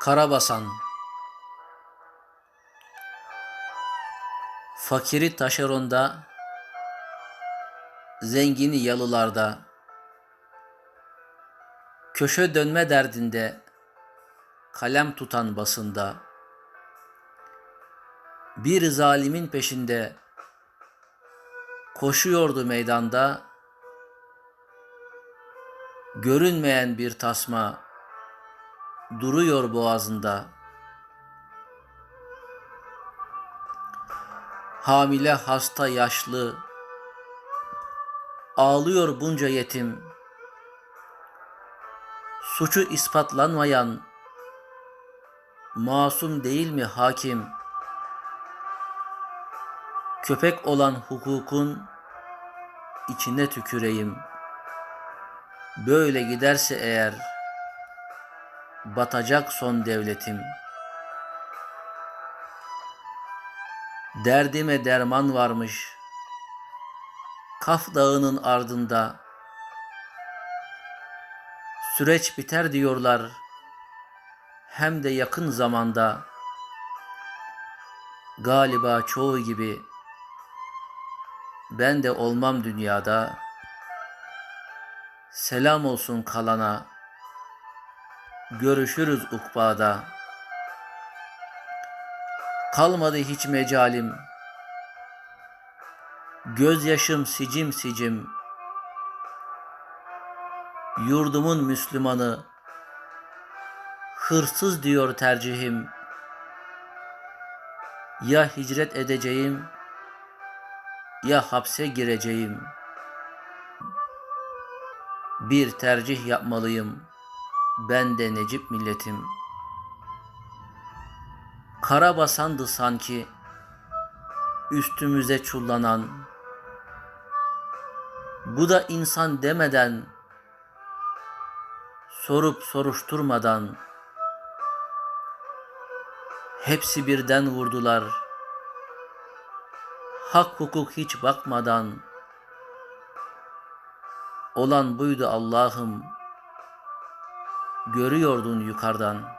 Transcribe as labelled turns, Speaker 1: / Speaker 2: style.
Speaker 1: Karabasan. Fakiri taşeronda, zengini yalılarda, köşe dönme derdinde, kalem tutan basında, bir zalimin peşinde, koşuyordu meydanda, görünmeyen bir tasma, duruyor boğazında. Hamile, hasta, yaşlı, ağlıyor bunca yetim. Suçu ispatlanmayan, masum değil mi hakim? Köpek olan hukukun içine tüküreyim. Böyle giderse eğer, batacak son devletim. Derdime derman varmış. Kaf dağının ardında. Süreç biter diyorlar. Hem de yakın zamanda. Galiba çoğu gibi ben de olmam dünyada. Selam olsun kalana. Görüşürüz ukbada. Kalmadı hiç mecalim. Gözyaşım sicim sicim. Yurdumun Müslümanı. Hırsız diyor tercihim. Ya hicret edeceğim ya hapse gireceğim. Bir tercih yapmalıyım.'' Ben de Necip milletim. Kara basandı sanki üstümüze çullanan. Bu da insan demeden, sorup soruşturmadan, hepsi birden vurdular. Hak hukuk hiç bakmadan, olan buydu Allah'ım.'' Görüyordun yukarıdan.